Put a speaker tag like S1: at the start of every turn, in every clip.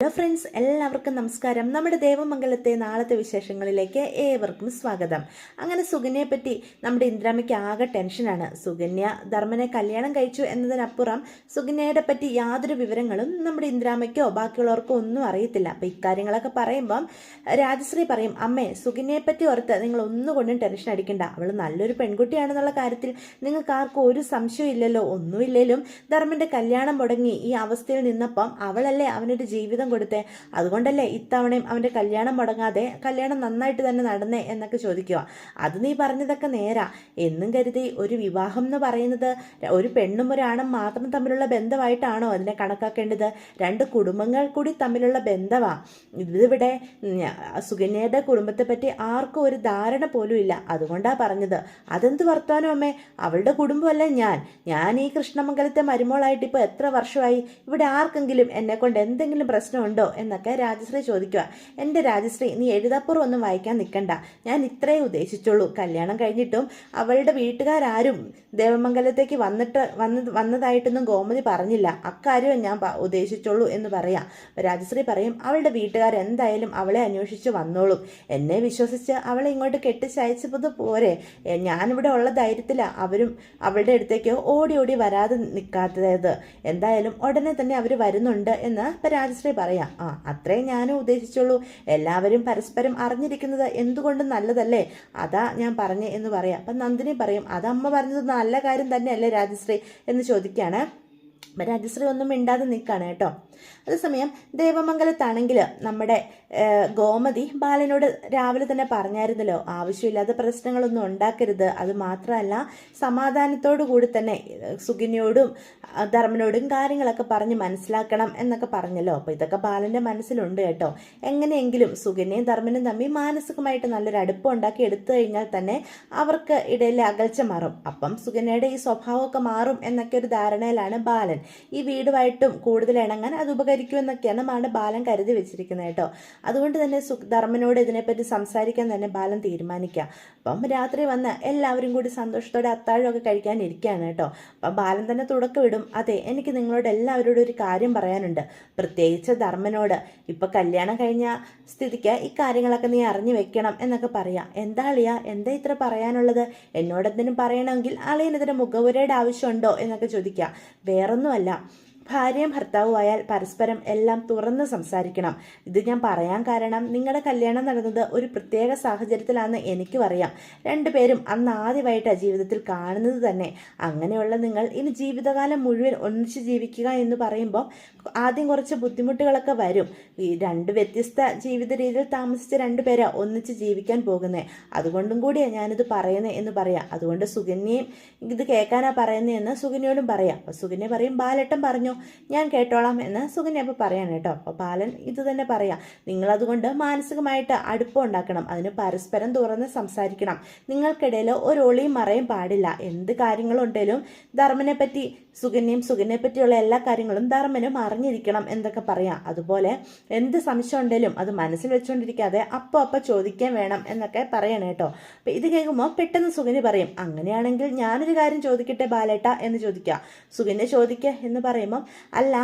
S1: Hello friends എല്ലാവർക്കും നമസ്കാരം. നമ്മുടെ ദേവമംഗലത്തെ നാളത്തെ വിശേഷങ്ങളിലേക്ക് ഏവർക്കും സ്വാഗതം. അങ്ങനെ സുകന്യയെ പറ്റി നമ്മുടെ ഇന്ദ്രാമയ്ക്ക് ആകെ ടെൻഷനാണ് സുകന്യ ധർമ്മനെ കല്യാണം കഴിച്ചു എന്നതിനപ്പുറം സുകന്യയുടെ പറ്റി യാതൊരു വിവരങ്ങളും നമ്മുടെ ഇന്ദ്രാമയ്ക്കോ ബാക്കിയുള്ളവർക്കോ ഒന്നും അറിയത്തില്ല. അപ്പം ഇക്കാര്യങ്ങളൊക്കെ പറയുമ്പം രാജശ്രീ പറയും അമ്മേ സുകന്യയെ പറ്റി ഓർത്ത് നിങ്ങൾ ഒന്നുകൊണ്ടും ടെൻഷൻ അടിക്കണ്ട. അവൾ നല്ലൊരു പെൺകുട്ടിയാണെന്നുള്ള കാര്യത്തിൽ നിങ്ങൾക്ക് ആർക്കും ഒരു സംശയവും ഇല്ലല്ലോ. ഒന്നുമില്ലേലും ധർമ്മന്റെ കല്യാണം മുടങ്ങി ഈ അവസ്ഥയിൽ നിന്നപ്പം അവളല്ലേ അവനൊരു ജീവിതം കൊടുത്തേ. അതുകൊണ്ടല്ലേ ഇത്തവണയും അവന്റെ കല്യാണം മുടങ്ങാതെ കല്യാണം നന്നായിട്ട് തന്നെ നടന്നേ എന്നൊക്കെ ചോദിക്കുക. അത് നീ പറഞ്ഞതൊക്കെ നേരാ. എന്നും കരുതി ഒരു വിവാഹം എന്ന് പറയുന്നത് ഒരു പെണ്ണും ഒരാണും മാത്രം തമ്മിലുള്ള ബന്ധമായിട്ടാണോ അതിനെ കണക്കാക്കേണ്ടത്? രണ്ട് കുടുംബങ്ങൾ കൂടി തമ്മിലുള്ള ബന്ധമാ. ഇതിവിടെ സുകന്യയുടെ കുടുംബത്തെ പറ്റി ആർക്കും ഒരു ധാരണ പോലും ഇല്ല. അതുകൊണ്ടാ പറഞ്ഞത്. അതെന്ത് വർത്താനോ അമ്മേ? അവളുടെ കുടുംബമല്ല ഞാൻ. ഞാൻ ഈ കൃഷ്ണമംഗലത്തെ മരുമോളായിട്ട് ഇപ്പോൾ എത്ര വർഷമായി? ഇവിടെ ആർക്കെങ്കിലും എന്നെ കൊണ്ട് എന്തെങ്കിലും പ്രശ്നമുണ്ടോ എന്നൊക്കെ രാജശ്രീ ചോദിക്കുക എന്റെ രാജശ്രീ നീ എഴുതാപ്പുറം ഒന്നും വായിക്കാൻ നിൽക്കണ്ട. ഞാൻ ഇത്രേ ഉദ്ദേശിച്ചുള്ളൂ. കല്യാണം കഴിഞ്ഞിട്ടും അവളുടെ വീട്ടുകാരും ദേവമംഗലത്തേക്ക് വന്നിട്ട് വന്ന് വന്നതായിട്ടൊന്നും ഗോമതി പറഞ്ഞില്ല. അക്കാര്യവും ഞാൻ ഉദ്ദേശിച്ചുള്ളൂ എന്ന് പറയാം. രാജശ്രീ പറയും അവളുടെ വീട്ടുകാർ എന്തായാലും അവളെ അന്വേഷിച്ച് വന്നോളും. എന്നെ വിശ്വസിച്ച് അവളെ ഇങ്ങോട്ട് കെട്ടിച്ചയച്ചത് പോരെ. ഞാനിവിടെ ഉള്ള ധൈര്യത്തിലാണ് അവരും അവളുടെ അടുത്തേക്ക് ഓടി ഓടി വരാതെ നിൽക്കാത്തത് എന്തായാലും ഉടനെ തന്നെ അവർ വരുന്നുണ്ട് എന്ന് രാജശ്രീ പറയാം. ആ അത്രേ ഞാനും ഉദ്ദേശിച്ചുള്ളൂ. എല്ലാവരും പരസ്പരം അറിഞ്ഞിരിക്കുന്നത് എന്തുകൊണ്ട് നല്ലതല്ലേ? അതാ ഞാൻ പറഞ്ഞേ എന്ന് പറയാം. അപ്പം നന്ദിനി പറയും അത് അമ്മ പറഞ്ഞത് നല്ല കാര്യം തന്നെയല്ലേ രാജശ്രീ എന്ന് ചോദിക്കുകയാണ് രാജശ്രീ ഒന്നും മിണ്ടാതെ നിൽക്കുകയാണ് കേട്ടോ. അതേസമയം ദേവമംഗലത്താണെങ്കിൽ നമ്മുടെ ഗോമതി ബാലനോട് രാവിലെ തന്നെ പറഞ്ഞായിരുന്നല്ലോ ആവശ്യമില്ലാത്ത പ്രശ്നങ്ങളൊന്നും ഉണ്ടാക്കരുത്. അത് മാത്രമല്ല സമാധാനത്തോടു കൂടി തന്നെ സുഖിനിയോടും ധർമ്മനോടും കാര്യങ്ങളൊക്കെ പറഞ്ഞ് മനസ്സിലാക്കണം എന്നൊക്കെ പറഞ്ഞല്ലോ. അപ്പോൾ ഇതൊക്കെ ബാലന്റെ മനസ്സിലുണ്ട് കേട്ടോ. എങ്ങനെയെങ്കിലും സുഖിനെയും ധർമ്മനും തമ്മിൽ മാനസികമായിട്ട് നല്ലൊരു അടുപ്പം ഉണ്ടാക്കി എടുത്തു കഴിഞ്ഞാൽ തന്നെ അവർക്ക് ഇടയിൽ അകൽച്ച മാറും. അപ്പം സുഖനയുടെ ഈ സ്വഭാവമൊക്കെ മാറും എന്നൊക്കെ ഒരു ധാരണയിലാണ് ബാലൻ. ഈ വീടുമായിട്ടും കൂടുതൽ ഇണങ്ങാൻ അത് ഉപകരിക്കുമെന്നൊക്കെയാണ് മാണ് ബാലൻ കരുതി വെച്ചിരിക്കുന്നത് കേട്ടോ. അതുകൊണ്ട് തന്നെ ധർമ്മനോട് ഇതിനെപ്പറ്റി സംസാരിക്കാൻ തന്നെ ബാലൻ തീരുമാനിക്കുക അപ്പം രാത്രി വന്ന് എല്ലാവരും കൂടി സന്തോഷത്തോടെ അത്താഴമൊക്കെ കഴിക്കാൻ ഇരിക്കുകയാണ് കേട്ടോ. അപ്പം ബാലൻ തന്നെ തുടക്കമിടും അതെ എനിക്ക് നിങ്ങളോട് എല്ലാവരോടും ഒരു കാര്യം പറയാനുണ്ട്. പ്രത്യേകിച്ച് ധർമ്മനോട്. ഇപ്പം കല്യാണം കഴിഞ്ഞ സ്ഥിതിക്ക് ഈ കാര്യങ്ങളൊക്കെ നീ അറിഞ്ഞു വെക്കണം എന്നൊക്കെ പറയാം. എന്താ അളിയ? എന്താ ഇത്ര പറയാനുള്ളത്? എന്നോടെന്തിനും പറയണമെങ്കിൽ അളിയനെതിരെ മുഖവുരയുടെ ആവശ്യമുണ്ടോ എന്നൊക്കെ ചോദിക്കുക വേറൊന്നുമല്ല. ഭാര്യയും ഭർത്താവുമായാൽ പരസ്പരം എല്ലാം തുറന്ന് സംസാരിക്കണം. ഇത് ഞാൻ പറയാൻ കാരണം നിങ്ങളുടെ കല്യാണം നടന്നത് ഒരു പ്രത്യേക സാഹചര്യത്തിലാണെന്ന് എനിക്കും അറിയാം. രണ്ടുപേരും അന്ന് ആദ്യമായിട്ടാണ് ജീവിതത്തിൽ കാണുന്നത് തന്നെ. അങ്ങനെയുള്ള നിങ്ങൾ ഇനി ജീവിതകാലം മുഴുവൻ ഒന്നിച്ച് ജീവിക്കുക എന്ന് പറയുമ്പോൾ ആദ്യം കുറച്ച് ബുദ്ധിമുട്ടുകളൊക്കെ വരും. ഈ രണ്ട് വ്യത്യസ്ത ജീവിത രീതിയിൽ താമസിച്ച രണ്ടുപേരാ ഒന്നിച്ച് ജീവിക്കാൻ പോകുന്നത് അതുകൊണ്ടും കൂടിയാണ് ഞാനിത് പറയുന്നത് എന്ന് പറയാം. അതുകൊണ്ട് സുകന്യയും ഇത് കേൾക്കാനാ പറയുന്നതെന്ന് സുകന്യോടും പറയാം. അപ്പോൾ സുകന്യ പറയും ബാലട്ടം പറഞ്ഞു ഞാൻ കേട്ടോളാം എന്ന് സുകന്യ പറയാണ് കേട്ടോ. അപ്പോൾ ബാലൻ ഇത് തന്നെ പറയാം. നിങ്ങളതുകൊണ്ട് മാനസികമായിട്ട് അടുപ്പം ഉണ്ടാക്കണം. അതിന് പരസ്പരം തുറന്ന് സംസാരിക്കണം. നിങ്ങൾക്കിടയിൽ ഒരു ഒളിയും മറയും പാടില്ല. എന്ത് കാര്യങ്ങളുണ്ടെങ്കിലും ധർമ്മനെ പറ്റി സുകന്യയും സുഗന്യെ പറ്റിയുള്ള എല്ലാ കാര്യങ്ങളും ധർമ്മനും അറിഞ്ഞിരിക്കണം എന്നൊക്കെ പറയാം. അതുപോലെ എന്ത് സംശയം ഉണ്ടെങ്കിലും അത് മനസ്സിൽ വെച്ചുകൊണ്ടിരിക്കാതെ അപ്പോൾ അപ്പോൾ ചോദിക്കാൻ വേണം എന്നൊക്കെ പറയണം കേട്ടോ. അപ്പം ഇത് കേൾക്കുമ്പോൾ പെട്ടെന്ന് സുകന്യ പറയും അങ്ങനെയാണെങ്കിൽ ഞാനൊരു കാര്യം ചോദിക്കട്ടെ ബാലേട്ട? എന്ന് ചോദിക്കുക. സുകന്യ ചോദിക്കുക എന്ന് പറയുമ്പം അല്ല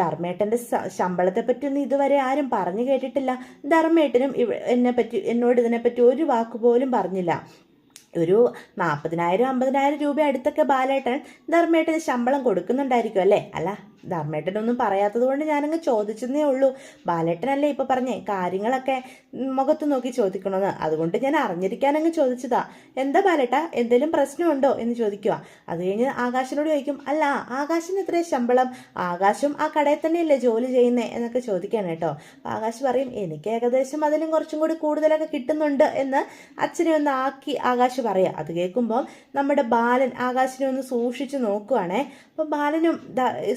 S1: ധർമ്മേട്ടന്റെ ശമ്പളത്തെ പറ്റിയൊന്നും ഇതുവരെ ആരും പറഞ്ഞു കേട്ടിട്ടില്ല. ധർമ്മേട്ടനും എന്നെ പറ്റി എന്നോട് ഇതിനെപ്പറ്റി ഒരു വാക്കുപോലും പറഞ്ഞില്ല. ഒരു നാൽപ്പതിനായിരം അമ്പതിനായിരം രൂപ അടുത്തൊക്കെ ബാലേട്ടൻ ധർമ്മേട്ടന് ശമ്പളം കൊടുക്കുന്നുണ്ടായിരിക്കും അല്ലേ? അല്ല? ധർമ്മേട്ടനൊന്നും പറയാത്തത് കൊണ്ട് ഞാനങ്ങ് ചോദിച്ചതേ ഉള്ളൂ. ബാലേട്ടനല്ലേ ഇപ്പം പറഞ്ഞേ കാര്യങ്ങളൊക്കെ മുഖത്ത് നോക്കി ചോദിക്കണമെന്ന് അതുകൊണ്ട് ഞാൻ അറിഞ്ഞിരിക്കാനങ്ങ് ചോദിച്ചതാ. എന്താ ബാലേട്ട എന്തെങ്കിലും പ്രശ്നമുണ്ടോ എന്ന് ചോദിക്കുക അത് കഴിഞ്ഞ് ആകാശിനോട് ചോദിക്കും അല്ല ആകാശിന് എത്രയും ശമ്പളം ആകാശം ആ കടയിൽ തന്നെയല്ലേ ജോലി ചെയ്യുന്നേ? എന്നൊക്കെ ചോദിക്കാൻ കേട്ടോ. ആകാശ് പറയും എനിക്ക് ഏകദേശം അതിലും കുറച്ചും കൂടി കൂടുതലൊക്കെ കിട്ടുന്നുണ്ട് എന്ന് അച്ഛനെ ഒന്ന് ആക്കി ആകാശ് പറയാം. അത് കേൾക്കുമ്പോൾ നമ്മുടെ ബാലൻ ആകാശിനെ ഒന്ന് സൂക്ഷിച്ചു നോക്കുവാണേ. അപ്പോൾ ബാലനും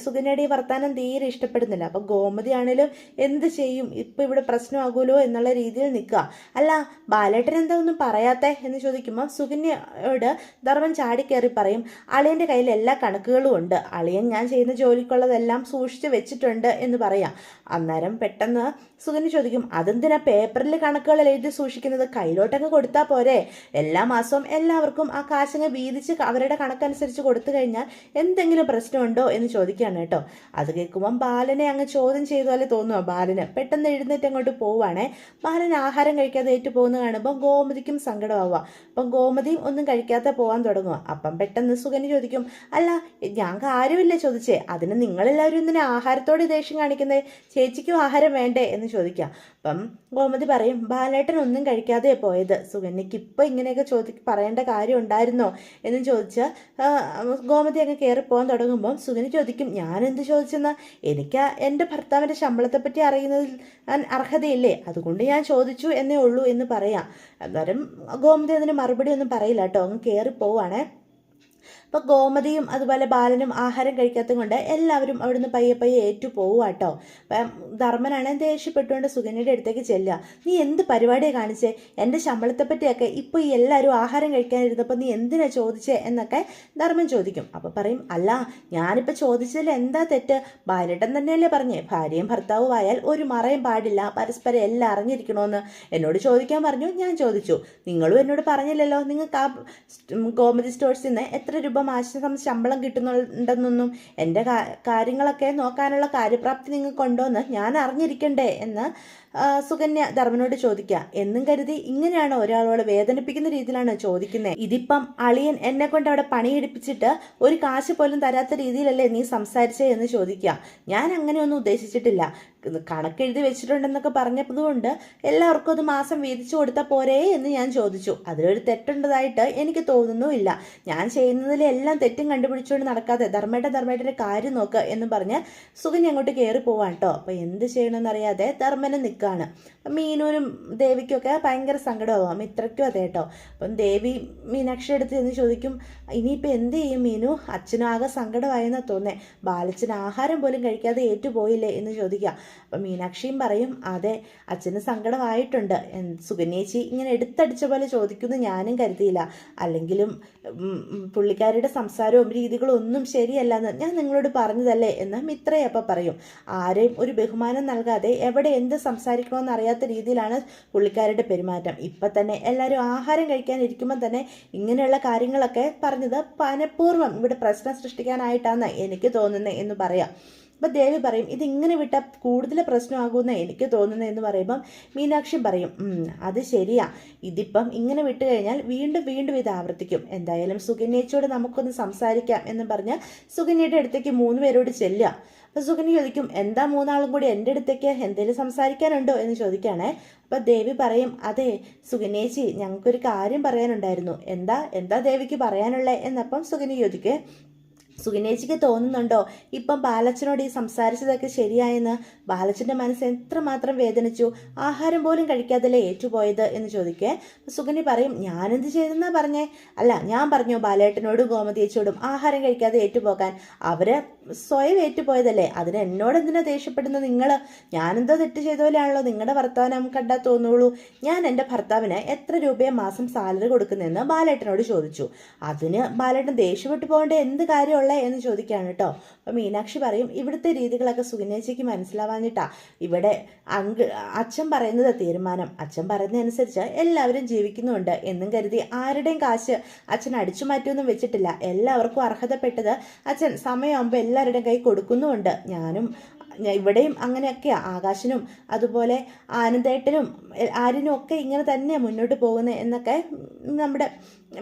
S1: സുഗന്യ ഈ വർത്താനം തീരെ ഇഷ്ടപ്പെടുന്നില്ല. അപ്പോൾ ഗോമതി ആണേലും എന്ത് ചെയ്യും? ഇപ്പൊ ഇവിടെ പ്രശ്നമാകുമല്ലോ എന്നുള്ള രീതിയിൽ നിൽക്കുക. അല്ല ബാലേട്ടൻ എന്താ ഒന്നും പറയാത്തേ എന്ന് ചോദിക്കുമ്പോൾ സുകന്യയോട് ധർമ്മൻ ചാടിക്കയറി പറയും അളിയന്റെ കയ്യിൽ എല്ലാ കണക്കുകളും ഉണ്ട്. അളിയൻ ഞാൻ ചെയ്യുന്ന ജോലിക്കുള്ളതെല്ലാം സൂക്ഷിച്ചു വെച്ചിട്ടുണ്ട് എന്ന് പറയാം. അന്നേരം പെട്ടെന്ന് സുകന്യ ചോദിക്കും അതെന്തിനാ പേപ്പറിൽ കണക്കുകൾ എഴുതി സൂക്ഷിക്കുന്നത്? കയ്യിലോട്ടൊക്കെ കൊടുത്താൽ പോരെ. എല്ലാ മാസവും എല്ലാവർക്കും ആ കാശങ്ങ് വീതിച്ച് അവരുടെ കണക്കനുസരിച്ച് കൊടുത്തു കഴിഞ്ഞാൽ എന്തെങ്കിലും പ്രശ്നമുണ്ടോ? എന്ന് ചോദിക്കുകയാണ് കേട്ടോ. അത് കേൾക്കുമ്പം ബാലനെ അങ്ങ് ചോദ്യം ചെയ്ത പോലെ തോന്നുക ബാലന് പെട്ടെന്ന് എഴുന്നേറ്റ് അങ്ങോട്ട് പോവുകയാണേ ബാലൻ ആഹാരം കഴിക്കാതെ ഏറ്റു പോകുന്ന കാണുമ്പോൾ ഗോമതിക്കും സങ്കടമാവുക അപ്പം ഗോമതിയും ഒന്നും കഴിക്കാതെ പോകാൻ തുടങ്ങുക അപ്പം പെട്ടെന്ന് സുഗനി ചോദിക്കും അല്ല ഞാൻ കാര്യമില്ല ചോദിച്ചേ. അതിന് നിങ്ങളെല്ലാവരും എന്തിനാ ആഹാരത്തോടെ ദേഷ്യം കാണിക്കുന്നത് ചേച്ചിക്കും ആഹാരം വേണ്ടേ? എന്ന് ചോദിക്കാം. അപ്പം ഗോമതി പറയും ബാലേട്ടൻ ഒന്നും കഴിക്കാതെ പോയത്. സുഗന്യക്ക് ഇപ്പം ഇങ്ങനെയൊക്കെ ചോദി പറയേണ്ട കാര്യം ഉണ്ടായിരുന്നോ? എന്ന് ചോദിച്ച് ഗോമതി അങ്ങ് കയറി പോകാൻ തുടങ്ങുമ്പം സുഗനി ചോദിക്കും ഞാൻ എന്ത് ചോദിച്ചെന്ന്? എനിക്ക് എന്റെ ഭർത്താവിന്റെ ശമ്പളത്തെപ്പറ്റി അറിയുന്നതിൽ ഞാൻ അർഹതയില്ലേ? അതുകൊണ്ട് ഞാൻ ചോദിച്ചു എന്നേ ഉള്ളൂ എന്ന് പറയാം. അന്നേരം ഗോമതി അതിന് മറുപടി ഒന്നും പറയില്ല കേട്ടോ. അങ്ങ് കയറി പോവാണേ. അപ്പോൾ ഗോമതിയും അതുപോലെ ബാലനും ആഹാരം കഴിക്കാത്തത് കൊണ്ട് എല്ലാവരും അവിടുന്ന് പയ്യെ പയ്യെ ഏറ്റു പോവുക അപ്പം ധർമ്മനാണ് ദേഷ്യപ്പെട്ടുകൊണ്ട് സുഗന്യയുടെ അടുത്തേക്ക് ചെല്ലുക. നീ എന്ത് പരിപാടിയാണ് കാണിച്ചേ? എന്റെ ശമ്പളത്തെ പറ്റിയൊക്കെ ഇപ്പോൾ ഈ എല്ലാവരും ആഹാരം കഴിക്കാനിരുന്നപ്പോൾ നീ എന്തിനാ ചോദിച്ചേ? എന്നൊക്കെ ധർമ്മൻ ചോദിക്കും. അപ്പോൾ പറയും അല്ല ഞാനിപ്പോൾ ചോദിച്ചതിൽ എന്താ തെറ്റ്? ബാലേട്ടൻ തന്നെയല്ലേ പറഞ്ഞേ ഭാര്യയും ഭർത്താവും ആയാൽ ഒരു മറയും പാടില്ല പരസ്പരം എല്ലാം അറിഞ്ഞിരിക്കണമെന്ന് എന്നോട് ചോദിക്കാൻ പറഞ്ഞു ഞാൻ ചോദിച്ചു. നിങ്ങളും എന്നോട് പറഞ്ഞില്ലല്ലോ നിങ്ങൾക്ക് ആ കോമഡി സ്റ്റോഴ്സിൽ നിന്ന് എത്ര രൂപ മാസം ശമ്പളം കിട്ടുന്നുണ്ടെന്നൊന്നും എന്റെ കാര്യങ്ങളൊക്കെ നോക്കാനുള്ള കാര്യപ്രാപ്തി നിങ്ങൾക്കുണ്ടോയെന്ന് ഞാൻ അറിഞ്ഞിരിക്കണ്ടേ എന്ന് സുകന്യ ധർമ്മനോട് ചോദിക്കുക എന്നും കരുതി ഇങ്ങനെയാണ് ഒരാളോട് വേദനിപ്പിക്കുന്ന രീതിയിലാണ് ചോദിക്കുന്നത് ഇതിപ്പം അളിയൻ എന്നെ കൊണ്ട് അവിടെ പണിയെടുപ്പിച്ചിട്ട് ഒരു കാശ് പോലും തരാത്ത രീതിയിലല്ലേ നീ സംസാരിച്ചേ? എന്ന് ചോദിക്കുക ഞാൻ അങ്ങനെയൊന്നും ഉദ്ദേശിച്ചിട്ടില്ല. കണക്കെഴുതി വെച്ചിട്ടുണ്ടെന്നൊക്കെ പറഞ്ഞതുകൊണ്ട് എല്ലാവർക്കും അത് മാസം വീതിച്ചു കൊടുത്താൽ പോരേ എന്ന് ഞാൻ ചോദിച്ചു. അതിലൊരു തെറ്റുണ്ടതായിട്ട് എനിക്ക് തോന്നുന്നുമില്ല. ഞാൻ ചെയ്യുന്നതിലെല്ലാം തെറ്റും കണ്ടുപിടിച്ചുകൊണ്ട് നടക്കാതെ ധർമ്മേട്ട ധർമ്മേട്ടന്റെ കാര്യം നോക്ക് എന്ന് പറഞ്ഞ് സുഖം അങ്ങോട്ട് കയറി പോവാൻ കേട്ടോ അപ്പോൾ എന്ത് ചെയ്യണമെന്നറിയാതെ ധർമ്മനെ നിൽക്കുകയാണ് മീനൂരും ദേവിക്കൊക്കെ ഭയങ്കര സങ്കടമാവും. ഇത്രയ്ക്കും അതെ കേട്ടോ അപ്പം ദേവി മീനാക്ഷി അടുത്ത് ചെന്ന് ചോദിക്കും ഇനിയിപ്പോൾ എന്ത് ചെയ്യും മീനു? അച്ഛനും ആകെ സങ്കടമായെന്നാണ് തോന്നേ ബാലച്ചൻ ആഹാരം പോലും കഴിക്കാതെ ഏറ്റുപോയില്ലേ? എന്ന് ചോദിക്കുക. അപ്പം മീനാക്ഷിയും പറയും അതെ അച്ഛന് സങ്കടമായിട്ടുണ്ട്. സുഗന്യേച്ചി ഇങ്ങനെ എടുത്തടിച്ച പോലെ ചോദിക്കുന്നു ഞാനും കരുതിയില്ല. അല്ലെങ്കിലും ഉം, സംസാരവും രീതികളും ഒന്നും ശരിയല്ല എന്ന് ഞാൻ നിങ്ങളോട് പറഞ്ഞതല്ലേ? എന്ന് മിത്രയപ്പം പറയും. ആരെയും ഒരു ബഹുമാനം നൽകാതെ എവിടെ എന്ത് സംസാരിക്കണമെന്ന് അറിയാത്ത രീതിയിലാണ് പുള്ളിക്കാരുടെ പെരുമാറ്റം. ഇപ്പം തന്നെ എല്ലാവരും ആഹാരം കഴിക്കാൻ ഇരിക്കുമ്പോൾ തന്നെ ഇങ്ങനെയുള്ള കാര്യങ്ങളൊക്കെ പറഞ്ഞത് മനഃപൂർവം ഇവിടെ പ്രശ്നം സൃഷ്ടിക്കാനായിട്ടാണ് എനിക്ക് തോന്നുന്നത് എന്ന് പറയാം. അപ്പം ദേവി പറയും ഇതിങ്ങനെ വിട്ടാൽ കൂടുതൽ പ്രശ്നമാകുമെന്ന് എനിക്ക് തോന്നുന്നത് എന്ന് പറയുമ്പം മീനാക്ഷി പറയും അത് ശരിയാ. ഇതിപ്പം ഇങ്ങനെ വിട്ട് കഴിഞ്ഞാൽ വീണ്ടും വീണ്ടും ഇത് ആവർത്തിക്കും. എന്തായാലും സുകന്യച്ചോട് നമുക്കൊന്ന് സംസാരിക്കാം എന്ന് പറഞ്ഞ് സുകന്യയുടെ അടുത്തേക്ക് മൂന്ന് പേരോട് ചെല്ലുക. അപ്പോൾ സുകന്യ ചോദിക്കും എന്താ മൂന്നാളും കൂടി എന്റെ അടുത്തേക്ക് എന്തെങ്കിലും സംസാരിക്കാനുണ്ടോ? എന്ന് ചോദിക്കുകയാണേ അപ്പോൾ ദേവി പറയും അതെ സുകന്യേച്ചി ഞങ്ങൾക്കൊരു കാര്യം പറയാനുണ്ടായിരുന്നു. എന്താ എന്താ ദേവിക്ക് പറയാനുള്ളത് എന്നപ്പം സുകന്യ ചോദിക്കേ സുഗിനേച്ചിക്ക് തോന്നുന്നുണ്ടോ? ഇപ്പം ബാലച്ചനോട് ഈ സംസാരിച്ചതൊക്കെ ശരിയായെന്ന്? ബാലച്ചന്റെ മനസ്സ് എത്രമാത്രം വേദനിച്ചു? ആഹാരം പോലും കഴിക്കാതല്ലേ ഏറ്റുപോയത്? എന്ന് ചോദിക്കേ. സുഗനി പറയും ഞാനെന്ത് ചെയ്തെന്നാ പറഞ്ഞേ? അല്ല ഞാൻ പറഞ്ഞു ബാലേട്ടനോടും ഗോമതിയേച്ചോടും ആഹാരം കഴിക്കാതെ ഏറ്റുപോകാൻ. അവർ സ്വയം ഏറ്റുപോയതല്ലേ? അതിന് എന്നോട് എന്തിനാ ദേഷ്യപ്പെടുന്നത് നിങ്ങൾ ഞാനെന്തോ തെറ്റ് ചെയ്ത പോലെയാണല്ലോ നിങ്ങളുടെ വർത്തമാനം കണ്ടാൽ തോന്നുള്ളൂ. ഞാൻ എന്റെ ഭർത്താവിന് എത്ര രൂപയെ മാസം സാലറി കൊടുക്കുന്നതെന്ന് ബാലേട്ടനോട് ചോദിച്ചു. അതിന് ബാലേട്ടൻ ദേഷ്യപ്പെട്ടു പോകേണ്ട എന്ത് കാര്യമുള്ള എന്ന് ചോദിക്കുകയാണ് കേട്ടോ. അപ്പം മീനാക്ഷി പറയും ഇവിടുത്തെ രീതികളൊക്കെ സുഗന്യേച്ചിക്ക് മനസ്സിലാവാഞ്ഞിട്ടാ. ഇവിടെ അങ്ക് അച്ഛൻ പറയുന്നത് തീരുമാനം. അച്ഛൻ പറയുന്നതനുസരിച്ച് എല്ലാവരും ജീവിക്കുന്നുണ്ട് എന്നും കരുതി ആരുടെയും കാശ് അച്ഛൻ അടിച്ചു മാറ്റിയൊന്നും വെച്ചിട്ടില്ല. എല്ലാവർക്കും അർഹതപ്പെട്ടത് അച്ഛൻ. സമയമാകുമ്പോൾ എല്ലാവരുടെയും കൈ കൊടുക്കുന്നുമുണ്ട്. ഞാനും ഇവിടെയും അങ്ങനെയൊക്കെയാണ് ആകാശനും അതുപോലെ ആനന്ദേട്ടനും ആരിനും ഒക്കെ ഇങ്ങനെ തന്നെ മുന്നോട്ട് പോകുന്നത് എന്നൊക്കെ നമ്മുടെ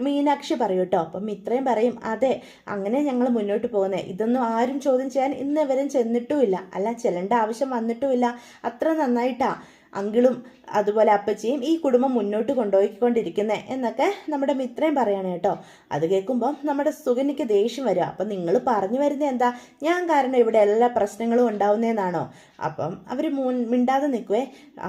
S1: മീനാക്ഷി പറയും കേട്ടോ. അപ്പം ഇത്രയും പറയും അതെ അങ്ങനെ ഞങ്ങൾ മുന്നോട്ട് പോകുന്നത് ഇതൊന്നും ആരും ചോദ്യം ചെയ്യാൻ ഇന്ന് വരെ ചെന്നിട്ടുമില്ല. അല്ല ചെല്ലേണ്ട ആവശ്യം വന്നിട്ടുമില്ല. അത്ര നന്നായിട്ടാണ് അങ്കിളും അതുപോലെ അപ്പച്ചിയും ഈ കുടുംബം മുന്നോട്ട് കൊണ്ടുപോയിക്കൊണ്ടിരിക്കുന്നത് എന്നൊക്കെ നമ്മുടെ മിത്രയും പറയാണ് കേട്ടോ. അത് കേൾക്കുമ്പോൾ നമ്മുടെ സുഖനിക്ക് ദേഷ്യം വരും. അപ്പം നിങ്ങൾ പറഞ്ഞു വരുന്നത് എന്താ? ഞാൻ കാരണം ഇവിടെ എല്ലാ പ്രശ്നങ്ങളും ഉണ്ടാവുന്നതെന്നാണോ അപ്പം അവർ മിണ്ടാതെ നിൽക്കുവേ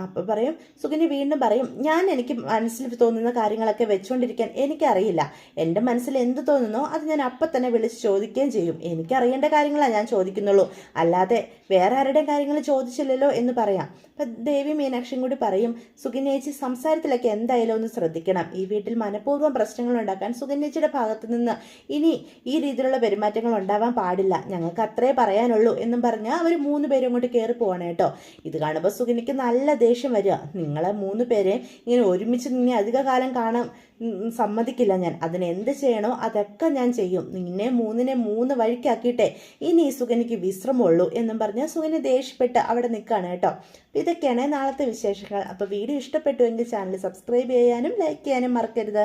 S1: അപ്പം പറയും സുഗന്യ വീണ്ടും പറയും ഞാൻ എനിക്ക് മനസ്സിൽ തോന്നുന്ന കാര്യങ്ങളൊക്കെ വെച്ചുകൊണ്ടിരിക്കാൻ എനിക്കറിയില്ല. എന്റെ മനസ്സിൽ എന്ത് തോന്നുന്നോ അത് ഞാൻ അപ്പം തന്നെ വിളിച്ച് ചോദിക്കുകയും ചെയ്യും. എനിക്കറിയേണ്ട കാര്യങ്ങളാണ് ഞാൻ ചോദിക്കുന്നുള്ളൂ. അല്ലാതെ വേറെ ആരുടെയും കാര്യങ്ങൾ ചോദിച്ചില്ലല്ലോ എന്ന് പറയാം. അപ്പം ദേവി മീന മീനാക്ഷിയും കൂടി പറയും സുകന്യേച്ചി സംസാരത്തിലൊക്കെ എന്തായാലും ഒന്ന് ശ്രദ്ധിക്കണം. ഈ വീട്ടിൽ മനഃപൂർവം പ്രശ്നങ്ങൾ ഉണ്ടാക്കാൻ സുകന്യേച്ചിയുടെ ഭാഗത്തു നിന്ന് ഇനി ഈ രീതിയിലുള്ള പെരുമാറ്റങ്ങൾ ഉണ്ടാവാൻ പാടില്ല. ഞങ്ങൾക്ക് അത്രേ പറയാനുള്ളൂ എന്നും പറഞ്ഞ് അവർ മൂന്ന് പേരും അങ്ങോട്ട് കയറി പോകണം കേട്ടോ. ഇത് കാണുമ്പോൾ സുകന്യക്ക് നല്ല ദേഷ്യം വരിക. നിങ്ങളെ മൂന്ന് പേരെ ഇങ്ങനെ ഒരുമിച്ച് നിന്നെ അധിക കാലം കാണാൻ സമ്മതിക്കില്ല ഞാൻ. അതിന് എന്ത് ചെയ്യണോ അതൊക്കെ ഞാൻ ചെയ്യും. നിന്നെ മൂന്നിനെ മൂന്ന് വഴിക്കാക്കിയിട്ടേ ഇനി ഈ സുകന്യക്ക് വിശ്രമമുള്ളൂ എന്നും പറഞ്ഞ് സുകന്യ ദേഷ്യപ്പെട്ട് അവിടെ നിൽക്കുകയാണ് കേട്ടോ. ഇതൊക്കെയാണ് നാളത്തെ വിശേഷങ്ങൾ. അപ്പോൾ വീഡിയോ ഇഷ്ടപ്പെട്ടുവെങ്കിൽ ചാനൽ സബ്സ്ക്രൈബ് ചെയ്യാനും ലൈക്ക് ചെയ്യാനും മറക്കരുത്.